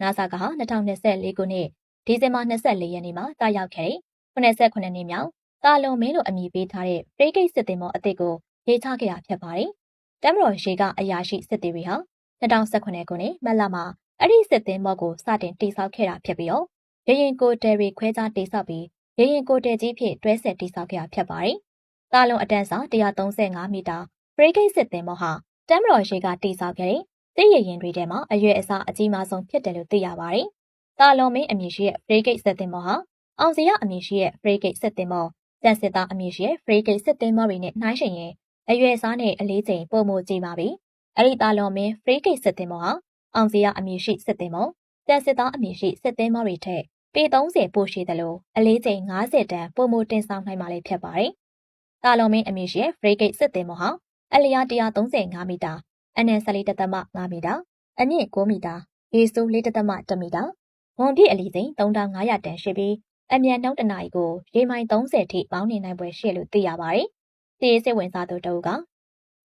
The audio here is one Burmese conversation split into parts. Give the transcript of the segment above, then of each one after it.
NASA က2024ခုနှစ်ဒီဇင်ဘာ24ရက်နေ့မှာတာရောက်ခဲ့တဲ့89နှစ်မြောက်တာလွန်မင်းလို့အမည်ပေးထားတဲ့ပရိကိတ်စစ်တင်မောအသစ်ကိုရေးချခဲ့တာဖြစ်ပါတယ်။တမတော်ရေကအရာရှိစစ်တီတွေဟာ2018ခုနှစ်မတ်လမှာအဲ့ဒီစစ်တင်မောကိုစတင်တိစောက်ခဲ့တာဖြစ်ပြီးတော့ရရင်ကိုတယ်ရီခွဲခြားတိစောက်ပြီးရရင်ကိုတယ်ကြီးဖြစ်တွဲဆက်တိစောက်ခဲ့တာဖြစ်ပါတယ်။တာလွန်အတန်းစာ135မီတာပရိကိတ်စစ်တင်မောဟာတမတော်ရေကတိစောက်ခဲ့တဲ့ စစ်ရရင်တွေထဲမှာအရွယ်အစားအကြီးမားဆုံးဖြစ်တယ်လို့သိရပါတယ်။တာလွန်မင်းအမည်ရှိတဲ့ပရိကိတ်စစ်တင်မောဟာအောင်စရအမည်ရှိတဲ့ပရိကိတ်စစ်တင်မောတန်စစ်သားအမည်ရှိတဲ့ပရိကိတ်စစ်တင်မောတွေနဲ့နှိုင်းယှဉ်ရင်အရွယ်စားနဲ့အလေးချိန်ပုံမကြည့်ပါပြီ။အဲ့ဒီတာလွန်မင်းပရိကိတ်စစ်တင်မောဟာအောင်စရအမည်ရှိစစ်တင်မောတန်စစ်သားအမည်ရှိစစ်တင်မောတွေထက်ပေ30ပိုရှိတယ်လို့အလေးချိန်50တန်ပုံမတင်ဆောင်နိုင်မှလည်းဖြစ်ပါတယ်။တာလွန်မင်းအမည်ရှိတဲ့ပရိကိတ်စစ်တင်မောဟာအလျား135မီတာ အနံ14တသမ5မီတာအမြင့်9မီတာရေစိုး4တသမ1မီတာဝန်ပြည့်အလီစိန်3500တန်ရှိပြီးအမြန်နှုန်းတနာရီကိုရေမိုင်30ထိပေါင်းနေနိုင်ပွဲရှိလို့သိရပါတယ်။ဒီစိတ်ဝင်စားသူတအုပ်က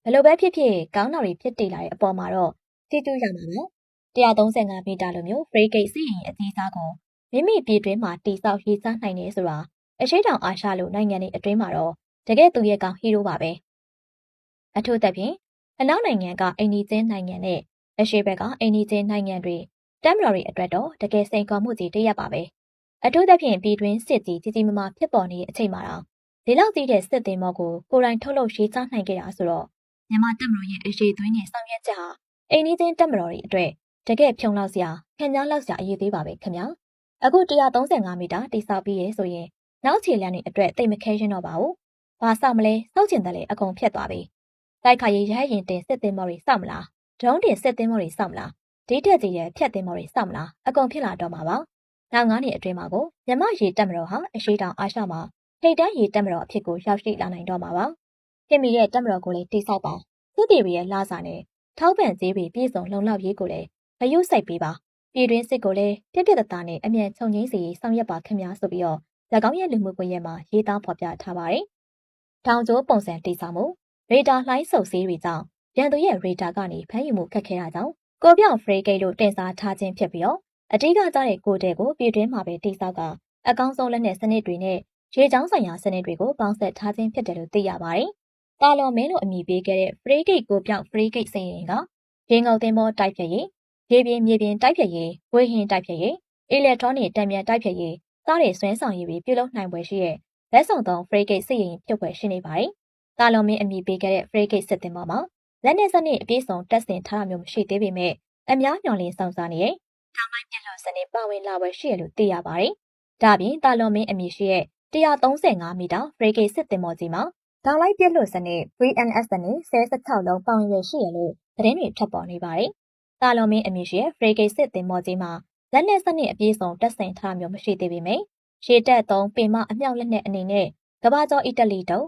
ဘလို့ပဲဖြစ်ဖြစ်ကောင်းတာတွေဖြစ်တည်လာတဲ့အပေါ်မှာတော့ကြည့်ကြရမှာပဲ။135မီတာလိုမျိုး free gate စီးရင်အသေးစားကိုမိမိပြည်တွင်းမှာတိဆောက်ရေးစားနိုင်နေဆိုတာအရှိတောင်အာရှလိုနိုင်ငံတွေအတွင်းမှာတော့တကယ်သူရဲ့ကောင်ဟီးရိုးပါပဲ။အထူးသဖြင့် အနောက်နိုင်ငံကအိန္ဒိချင်းနိုင်ငံနဲ့အရှေ့ဘက်ကအိန္ဒိချင်းနိုင်ငံတွေတမ်မတော်တွေအတွက်တော့တကယ်စိန်ခေါ်မှုကြီးတရက်ပါပဲအထူးသဖြင့်ပြည်တွင်းစစ်ကြီးကြီးကြီးမားမားဖြစ်ပေါ်နေတဲ့အချိန်မှာတော့ဒီလောက်ကြီးတဲ့စစ်သည်မော့ကိုကိုယ်တိုင်ထုတ်လုပ်ရေးချနိုင်ခဲ့တာဆိုတော့မြန်မာတပ်မတော်ရဲ့အရေးသွင်းနေဆောင်ရွက်ချက်ဟာအိန္ဒိချင်းတပ်မတော်တွေအတွက်တကယ်ဖြုံလောက်စရာခံကြားလောက်စရာအရေးသေးပါပဲခင်ဗျာအခု135မီတာတိဆောက်ပြီးရဲဆိုရင်နောက်ခြေလမ်းတွေအတွက်တိတ်မခဲရင်တော့ပါဘူးဘာဆောက်မလဲစောက်ချင်တယ်လေအကုန်ဖြတ်သွားပြီ တိုက်ခါရေးရဟရင်တင်စစ်သင်းမော်တွေစောက်မလားဒရုန်းတင်စစ်သင်းမော်တွေစောက်မလားဒီတက်ကြီးရဲ့ဖြတ်သင်းမော်တွေစောက်မလားအကုန်ဖြစ်လာတော့မှာပါနောက်ငါးနှစ်အတွင်းမှာကိုမြမရေတက်မတော်ဟာအရှိတောင်အာရှမှာထိတ်တန်းရေတက်မတော်အဖြစ်ကိုရောက်ရှိလာနိုင်တော့မှာပါခင်မီရဲ့တက်မတော်ကိုလည်းတိဆောက်ပါစစ်တီရဲ့လာစာနဲ့ထောက်ပံ့ဈေးတွေပြည့်စုံလုံလောက်ရေးကိုလည်းမယုစိုက်ပေးပါပြည်တွင်းစစ်ကိုလည်းပြက်ပြက်တသားနဲ့အမြန်ချုပ်ငိမ့်စီဆောင်ရွက်ပါခင်ဗျာဆိုပြီးတော့၎င်းရဲ့လူမှုကွန်ရက်မှာရေးသားဖော်ပြထားပါတယ်။တောင်ကျိုးပုံစံတိဆောက်မှု ရေဒါလှိုင်းဆုပ်ဆေးတွေကြောင့်ရန်သူရဲ့ရေဒါကနေဖမ်းယူမှုခက်ခဲတာကြောင့်ကိုပြောင်ဖရေဂိတ်လို့တင်စားထားခြင်းဖြစ်ပြီးတော့အတိကကြတဲ့ကိုတဲ့ကိုပြည်တွင်းမှာပဲတိစောက်ကအကောင်းဆုံးလက်နက်စနစ်တွေနဲ့ရေချောင်းဆိုင်ရာစနစ်တွေကိုပေါင်းစပ်ထားခြင်းဖြစ်တယ်လို့သိရပါတယ်။တာလော်မင်းလို့အမည်ပေးခဲ့တဲ့ free gate ကိုပြောက် free gate စိန်ရင်ကရေငုံသင်္ဘောတိုက်ဖြတ်ရေးရေပြင်မြေပြင်တိုက်ဖြတ်ရေးဝေဟင်တိုက်ဖြတ်ရေး electronic တံမြန်တိုက်ဖြတ်ရေးစတဲ့ဆွဲဆောင်ရေးတွေပြုလုပ်နိုင်ပွဲရှိတဲ့လက်ဆောင်သုံး free gate စိတ်ရင်ဖြစ်ပွဲရှိနေပါတယ်။ တာလော်မင်းအမည်ပေးခဲ့တဲ့ free gate စစ်တင်ပေါ်မှာလက်နက်စနစ်အပြည့်စုံတက်ဆင်ထားတာမျိုးမရှိသေးပေမဲ့အများမျှော်လင့်ဆောင်စားနေတဲ့တောင်ပိုင်းပြလော့စနစ်ပါဝင်လာပွဲရှိရလို့သိရပါတယ်။ဒါပြင်တာလွန်မင်းအမည်ရှိတဲ့135မီတာဖရိဂိတ်စစ်တင်မော်ကြီးမှာတောင်လိုက်ပြလွတ်စနစ် VNS စနစ်16လုံးပါဝင်ရရှိရလို့သတင်းတွေထွက်ပေါ်နေပါတယ်။တာလွန်မင်းအမည်ရှိတဲ့ဖရိဂိတ်စစ်တင်မော်ကြီးမှာလက်နက်စနစ်အပြည့်စုံတက်ဆင်ထားမျိုးမရှိသေးပေမဲ့ရှေတက်သုံးပင်မအမြောက်လက်နက်အနေနဲ့ကဘာကျော်အီတလီတုံ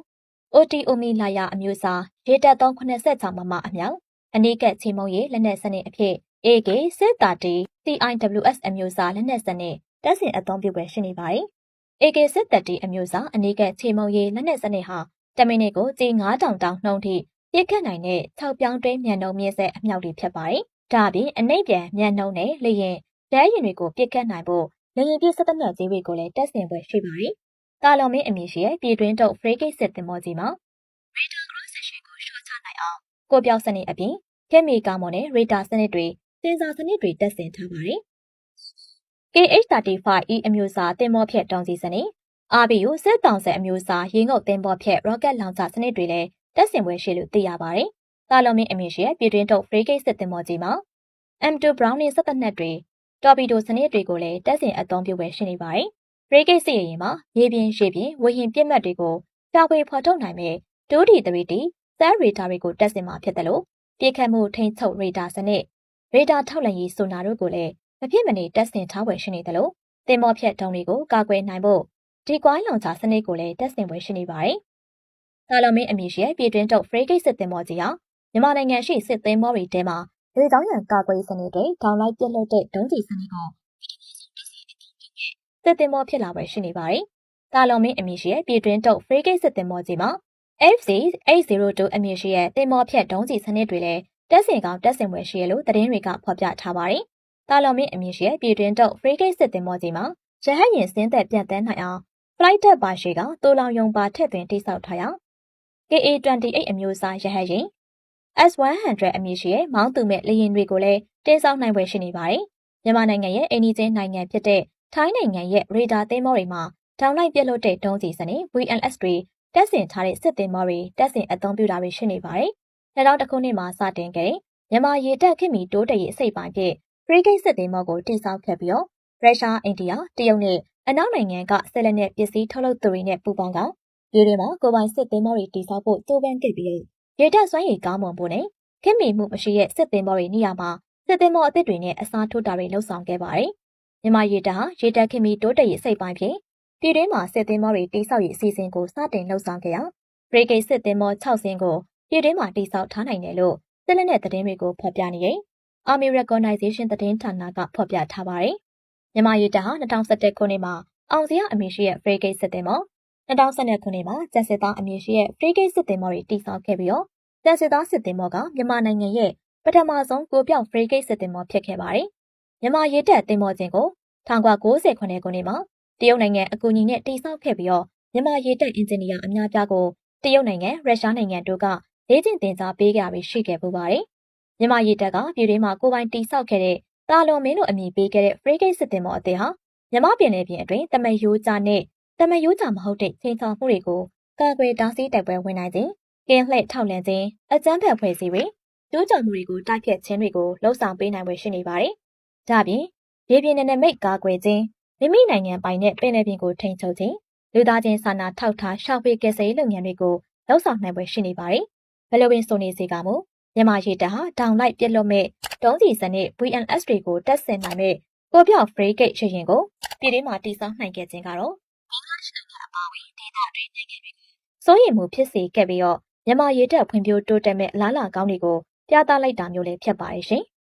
OT အိုမီလာယာအမျိုးအစားရေတက်သုံး86မမအမြောက်အနိကက်ချင်းမုံရလက်နက်စနစ်အဖြစ် AK စစ်တာတီ CIWS အမျိုးအစားလက်နက်စနစ်တက်ဆင်အသုံးပြုပွဲရှိနေပါတယ်။ AK စစ်တပ်တီအမျိုးအစားအနိကက်ချင်းမုံရလက်နက်စနစ်ဟာတမိနစ်ကိုကြီး9000တောင်နှုန်းထိပြစ်ခတ်နိုင်တဲ့6ပြောင်းတွင်းမြန်နှုံမြင့်ဆက်အမြောက်တွေဖြစ်ပါတယ်။ဒါအပြင်အနိပြန်မြန်နှုံနဲ့လေရင်ဓာတ်ရင်တွေကိုပြစ်ခတ်နိုင်ဖို့လေရင်ပြစ်စက်တနက်ကြီးတွေကိုလည်းတက်ဆင်ပွဲရှိပါတယ်။ ကာလော်မင်းအမည်ရှိတဲ့ပြည်တွင်းတုပ် frigate စစ်သင်္ဘောကြီးမှာ radar cross section ကိုရှော့ချနိုင်အောင်ကိုပြောက်စနစ်အပြင်ကက်မီကာမွန်နဲ့ radar စနစ်တွေစင်ဆာစနစ်တွေတက်ဆင်ထားပါတယ်။ KH-35E အမျိုးအစားသင်္ဘောဖြတ်တောင်စီစနစ် RBU စစ်တောင်ဆက်အမျိုးအစားရေငုပ်သင်္ဘောဖြတ် rocket launcher စနစ်တွေလည်းတက်ဆင်ပွဲရှိလို့သိရပါတယ်။တာလုံမင်းအမည်ရှိတဲ့ပြည်တွင်းတုပ် frigate စစ်သင်္ဘောကြီးမှာ M2 Browning စက်တပ်နက်တွေတော်ပီဒိုစနစ်တွေကိုလည်းတက်ဆင်အသုံးပြုပွဲရှိနေပါတယ်။ frigate စစ်ရင်မှာရေပြင်ရေပြင်ဝေဟင်ပြစ်မှတ်တွေကိုရှာဖွေဖော်ထုတ်နိုင်မဲ့ 2D 3D စက်ရေဒါတွေကိုတက်ဆင်မှာဖြစ်တယ်လို့ပြစ်ခတ်မှုထိန်းချုပ်ရေဒါစနစ်ရေဒါထောက်လှမ်းရေးဆိုနာတို့ကိုလည်းမဖြစ်မနေတက်ဆင်ထားဝယ်ရှိနေတယ်လို့တင်မောဖြတ်တုံးတွေကိုကာကွယ်နိုင်ဖို့ဒီကွိုင်းလောင်ချစနစ်ကိုလည်းတက်ဆင်ဝယ်ရှိနေပါတယ်။ကာလော်မင်းအမည်ရှိပြည်တွင်းတုပ် frigate စစ်တင်မောကြီးဟာမြန်မာနိုင်ငံရှိစစ်သင်းမောတွေထဲမှာလေကြောင်းရန်ကာကွယ်စနစ်တွေဒေါင်းလိုက်ပြတ်လွတ်တဲ့ဒုံးကျည်စနစ်ကို စစ်သင်းမောဖြစ်လာပဲရှိနေပါတယ်။ကာလော်မင်းအမည်ရှိပြည်တွင်းတုပ် frigate စစ်သင်းမောကြီးမှာ FC 802အမည်ရှိတဲ့တင်မောဖြတ်ဒုံးကျည်စနစ်တွေလည်းတက်ဆင်ကောင်တက်ဆင်ပွဲရှိရလို့သတင်းတွေကဖော်ပြထားပါတယ်။တာလော်မင်းအမည်ရှိတဲ့ပြည်တွင်းတုပ် frigate စစ်သင်္ဘောကြီးမှာရဟတ်ယာဉ်စင်းသက်ပြန်တန်းနိုင်အောင် flight deck ပါရှိကတိုးလောင်ယုံပါထည့်သွင်းတိစောက်ထားရာ KA28 အမျိုးအစားရဟတ်ယာဉ် S100 အမည်ရှိတဲ့မောင်းသူမဲ့လေယာဉ်တွေကိုလည်းတင်ဆောင်နိုင်ပွဲရှိနေပါတယ်။မြန်မာနိုင်ငံရဲ့အိန္ဒိချင်းနိုင်ငံဖြစ်တဲ့ ထိုင်းနိုင်ငံရဲ့ရေဒါသင်္ဘောတွေမှာတောင်လိုက်ပြက်လို့တဲ့ဒုံးစီစနစ် VLS တွေတက်ဆင်ထားတဲ့စစ်သင်္ဘောတွေတက်ဆင်အသုံးပြုတာတွေရှိနေပါတယ်။၂၀၀၁ခုနှစ်မှာစတင်ခဲ့တဲ့မြန်မာရေတပ်ခင်မီတိုးတက်ရေးအစိပ်ပိုင်းဖြစ်ဖရီဂိတ်စစ်သင်္ဘောကိုတင်ဆောင်ခဲ့ပြီးတော့ရုရှား၊အိန္ဒိယ၊တရုတ်နဲ့အနောက်နိုင်ငံကဆက်လက်နဲ့ပစ္စည်းထုတ်လုပ်သူတွေနဲ့ပူးပေါင်းကပြည်တွင်းမှာကိုပိုင်စစ်သင်္ဘောတွေတည်ဆောက်ဖို့ကြိုးပမ်းခဲ့ပြီးရေတပ်စွမ်းရည်ကောင်းမွန်ဖို့နဲ့ခင်မီမှုမရှိတဲ့စစ်သင်္ဘောတွေနေရာမှာစစ်သင်္ဘောအသစ်တွေနဲ့အစားထိုးတာတွေလှုပ်ဆောင်ခဲ့ပါတယ်။ မြန်မာရေတပ်ဟာရေတပ်ခင်မီတိုးတက်ရေးအစိပ်ပိုင်းဖြစ်ပြည်တွင်းမှာစစ်သင်္ဘောတွေတိစောက်ရေးအစီအစဉ်ကိုစတင်လှုပ်ဆောင်ခဲ့ရာဘရိဂိတ်စစ်သင်္ဘော6စင်းကိုပြည်တွင်းမှာတိစောက်ထားနိုင်တယ်လို့စစ်လက်နက်သတင်းတွေကိုဖော်ပြနေတယ်။ Army Recognition သတင်းဌာနကဖော်ပြထားပါတယ်။မြန်မာရေတပ်ဟာ2011ခုနှစ်မှာအောင်စရအမည်ရှိတဲ့ frigate စစ်သင်္ဘော2012ခုနှစ်မှာကျက်စစ်သားအမည်ရှိတဲ့ frigate စစ်သင်္ဘောတွေတိစောက်ခဲ့ပြီးတော့ကျက်စစ်သားစစ်သင်္ဘောကမြန်မာနိုင်ငံရဲ့ပထမဆုံးကိုပြောက် frigate စစ်သင်္ဘောဖြစ်ခဲ့ပါတယ်။ မြန်မာရေတပ်သင်္ဘောချင်းကို1990ခုနှစ်ခုနှစ်မှာတရုတ်နိုင်ငံအကူအညီနဲ့တိစောက်ခဲ့ပြီးတော့မြန်မာရေတပ်အင်ဂျင်နီယာအများပြားကိုတရုတ်နိုင်ငံရုရှားနိုင်ငံတို့ကလေ့ကျင့်သင်ကြားပေးကြပြီးရှိခဲ့ပူပါတယ်။မြန်မာရေတပ်ကပြည်တွင်းမှာကိုပိုင်တိစောက်ခဲ့တဲ့တာလွန်မင်းတို့အမည်ပေးခဲ့တဲ့ frigate စစ်သင်္ဘောအသစ်ဟာမြန်မာပြည်နယ်ပြင်အတွင်းတမယိုးကြနဲ့တမယိုးကြမဟုတ်တဲ့ချိန်ချောင်မှုတွေကိုကာကွယ်တားဆီးတိုက်ပွဲဝင်နိုင်ခြင်းကင်းလှည့်ထောက်လန့်ခြင်းအကြမ်းဖက်ဖွဲ့စည်းတွေကျိုးကြော်မှုတွေကိုတိုက်ဖြတ်ခြင်းတွေကိုလှုံ့ဆော်ပေးနိုင်ွယ်ရှိနေပါတယ်။ ဒါပြင်ရေပြင်နယ်နိမိတ်ကာကွယ်ခြင်းမိမိနိုင်ငံပိုင်တဲ့ပင်လယ်ပြင်ကိုထိန်းချုပ်ခြင်းလူသားချင်းစာနာထောက်ထားရှာဖွေကယ်ဆယ်ရေးလုပ်ငန်းတွေကိုလှုံ့ဆော်နိုင်ွယ်ရှိနေပါတယ်။ဘယ်လိုပင်ဆိုနေစေကမူမြန်မာရေတပ်ဟာတောင်လိုက်ပြက်လွတ်မဲ့တုံးစီစနစ် VNS တွေကိုတက်ဆင်နိုင်မဲ့ကိုပြော့ frigate ရရင်ကိုပြည်တွင်းမှာတည်ဆောက်နိုင်ခဲ့ခြင်းကတော့ဘင်္ဂလားဒေ့ရှ်နိုင်ငံအပါအဝင်ဒေသတွင်းနိုင်ငံတွေကိုစိုးရိမ်မှုဖြစ်စေခဲ့ပြီးတော့မြန်မာရေတပ်ဖွံ့ဖြိုးတိုးတက်မဲ့လားလာကောင်းတွေကိုပြသလိုက်တာမျိုးလည်းဖြစ်ပါရဲ့ရှင်။